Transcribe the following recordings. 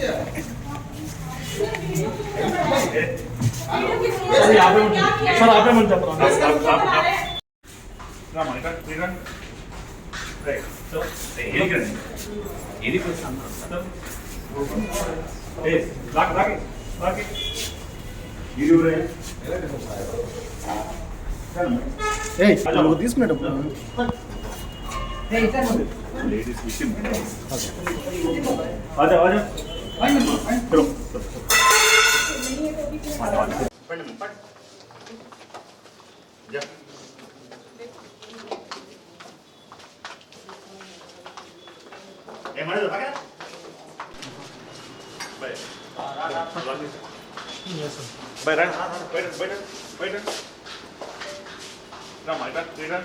Sir యాభై మంది sir యాభై మంది చెప్పరా రామా ఇక్కడ ఇక్కడ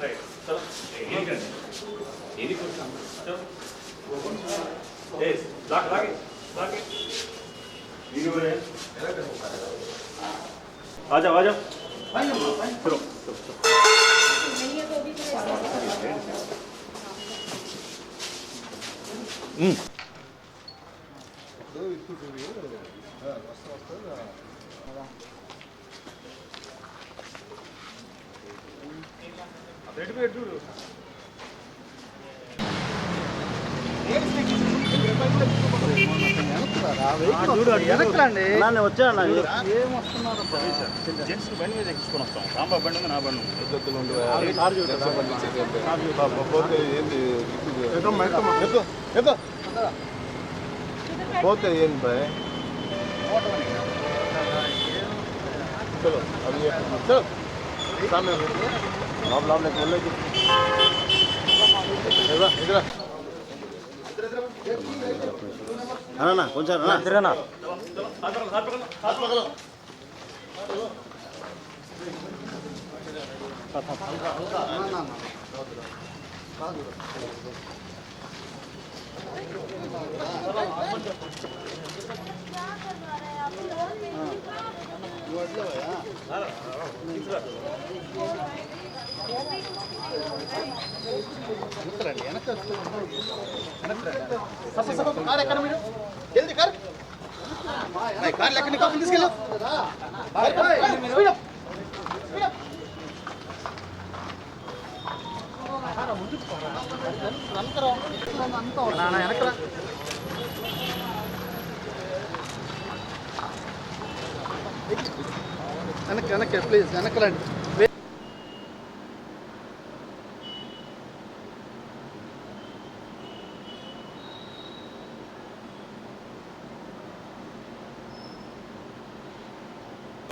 రైట్ సో ఏది రండి ఏది కొంచెం ఏ లాక్ లాక్ లాక్ ఇది ఊరే ఏయ్ నువ్వు తీసుకునేటప్పుడు లేడీస్ విషయం ఆజా ఆజా చలో పండి పండి జా ఏ మనది పక్కన బై బై రండి బయట బయట బయట రామా ఇక్కడ ఇక్కడ రైట్ చలో ఏది రండి ఏది కొంచెం చలో ఏ లాక్ జెంట్స్ బండి మీద ఎక్కించుకొని వస్తాం రాంబాబు బండి ఉంది నా బండి పోతే ఏంటి? బాయ్ చలో అవి చలో లోపల లోపలికి వెళ్ళకి ఇదిరా అన్నా కొంచెం అన్నా తిరగనా? కార్ ఎక్కడ మీరు? జల్దీ కార్? కార్ ఎక్కడ? కాకుండా తీసుకెళ్ళు వెనకరా వెనక్కి వెనక్కి ప్లీజ్. వెనక్కి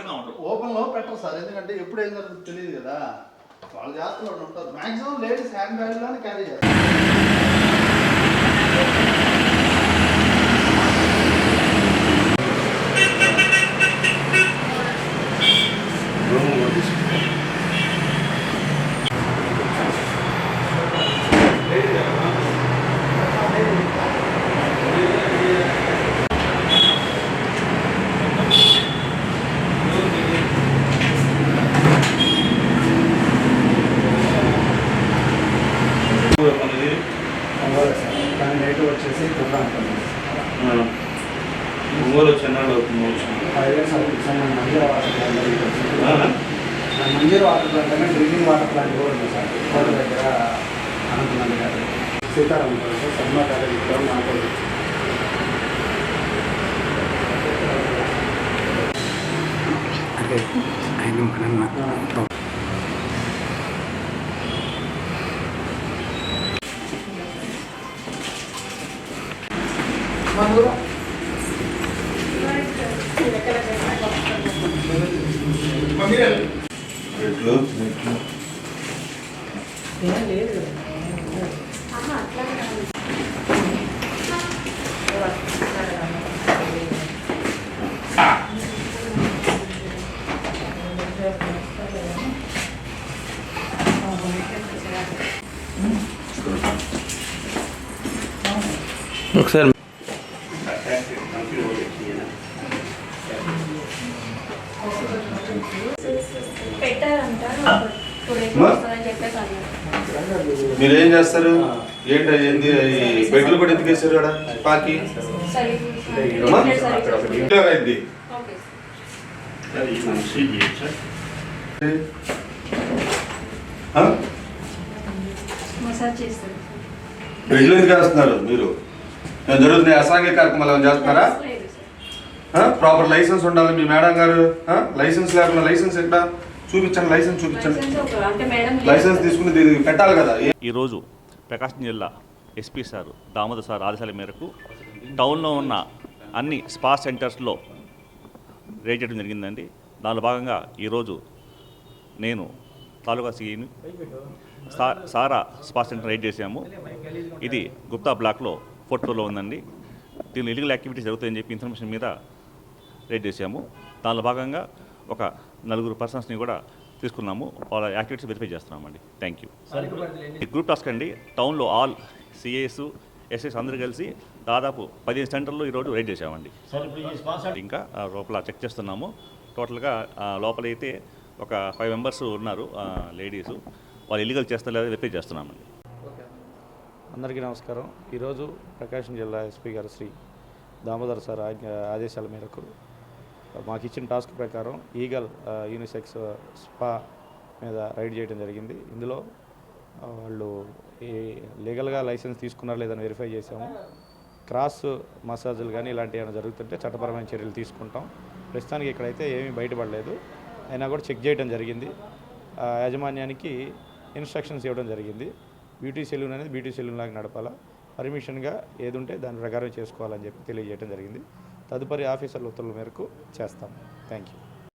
రండి ఓపెన్లో పెట్టరు సార్ ఎందుకంటే ఎప్పుడు ఏం జరుగుతుందో తెలియదు కదా. వాళ్ళు చేస్తున్నారు ఉంటారు. మాక్సిమం లేడీస్ హ్యాండ్ బ్యాగ్లోనే క్యారీ చేస్తారు. కానీ రేటు వచ్చేసి ఫైవ్ ఇయర్స్ అవుతుంది మన మంజీరా వాటర్ ప్లాంట్ మన మంజీరా వాటర్ ప్లాంట్ అంటే డ్రింకింగ్ వాటర్ ప్లాంట్ కూడా ఉంది సార్ కోట దగ్గర అనంతమంది గారు. సీతారాం గారు సార్ సన్మా కాలేజ్ కూడా మనకు అంటే ఆయన మన ఒకసారి మీరు ఏం చేస్తారు? ఏంటి ఏంది? బెడ్లు కూడా ఎందుకు వేసారు ఆడ? పాకి అయింది. బెడ్లు ఎందుకు వేస్తున్నారు మీరు? జరుగుతున్నాయి అసాంఘిక కార్యక్రమాలు చేస్తున్నారా? ప్రాపర్ లైసెన్స్ ఉండాలి మీ మేడం గారు? లైసెన్స్ లేకుండా లైసెన్స్ ఎక్కడ చూపించండి లైసెన్స్ చూపించండి. లైసెన్స్ ఒక అంటే మేడం లైసెన్స్ తీసుకుని దీనికి పెట్టాలి కదా. ఈరోజు ప్రకాశం జిల్లా ఎస్పీ సార్ దామోదర్ సార్ ఆదేశాల మేరకు టౌన్లో ఉన్న అన్ని స్పా సెంటర్స్లో రేట్ చేయడం జరిగిందండి. దానిలో భాగంగా ఈరోజు నేను తాలూకా సీని సా సారా స్పా సెంటర్ రైడ్ చేశాము. ఇది గుప్తా బ్లాక్లో ఫోర్త్ ఫ్లోర్లో ఉందండి. దీనిలో ఇల్లీగల్ యాక్టివిటీస్ జరుగుతాయని చెప్పి ఇన్ఫర్మేషన్ మీద రైడ్ చేశాము. దానిలో భాగంగా ఒక నలుగురు పర్సన్స్ని కూడా తీసుకున్నాము. వాళ్ళ యాక్టివిటీస్ వెరిఫై చేస్తున్నామండి. థ్యాంక్ యూ ఈ గ్రూప్ టాస్క్ అండి. టౌన్లో ఆల్ సిఏఎస్ ఎస్ఎస్ అందరూ కలిసి దాదాపు పదిహేను సెంటర్లు ఈరోజు రైడ్ చేసామండి ఇంకా లోపల చెక్ చేస్తున్నాము. టోటల్గా ఆ, లోపలైతే ఒక ఫైవ్ మెంబర్స్ ఉన్నారు లేడీస్ వాళ్ళు ఇల్లీగల్ చేస్తారు లేదా వెరిఫై చేస్తున్నామండి. అందరికీ నమస్కారం. ఈరోజు ప్రకాశం జిల్లా ఎస్పీ గారు శ్రీ దామోదర్ సార్ ఆజ్ఞ ఆదేశాల మేరకు మాకు ఇచ్చిన టాస్క్ ప్రకారం ఈగల్ యూనిసెక్స్ స్పా మీద రైడ్ చేయడం జరిగింది. ఇందులో వాళ్ళు ఈ లీగల్గా లైసెన్స్ తీసుకున్నారా లేదని వెరిఫై చేసాము క్రాస్ మసాజులు కానీ ఇలాంటివి ఏమైనా జరుగుతుంటే చట్టపరమైన చర్యలు తీసుకుంటాం. ప్రస్తుతానికి ఇక్కడైతే ఏమీ బయటపడలేదు. అయినా కూడా చెక్ చేయడం జరిగింది. యాజమాన్యానికి ఇన్స్ట్రక్షన్స్ ఇవ్వడం జరిగింది. బ్యూటీ సెలూన్ అనేది బ్యూటీ సెలూన్ లాగా నడపాలా. పర్మిషన్గా ఏది ఉంటే దాని ప్రకారం చేసుకోవాలని చెప్పి తెలియజేయడం జరిగింది. తదుపరి ఆఫీసర్ల ఉత్తర్వుల మేరకు చేస్తాం. Thank you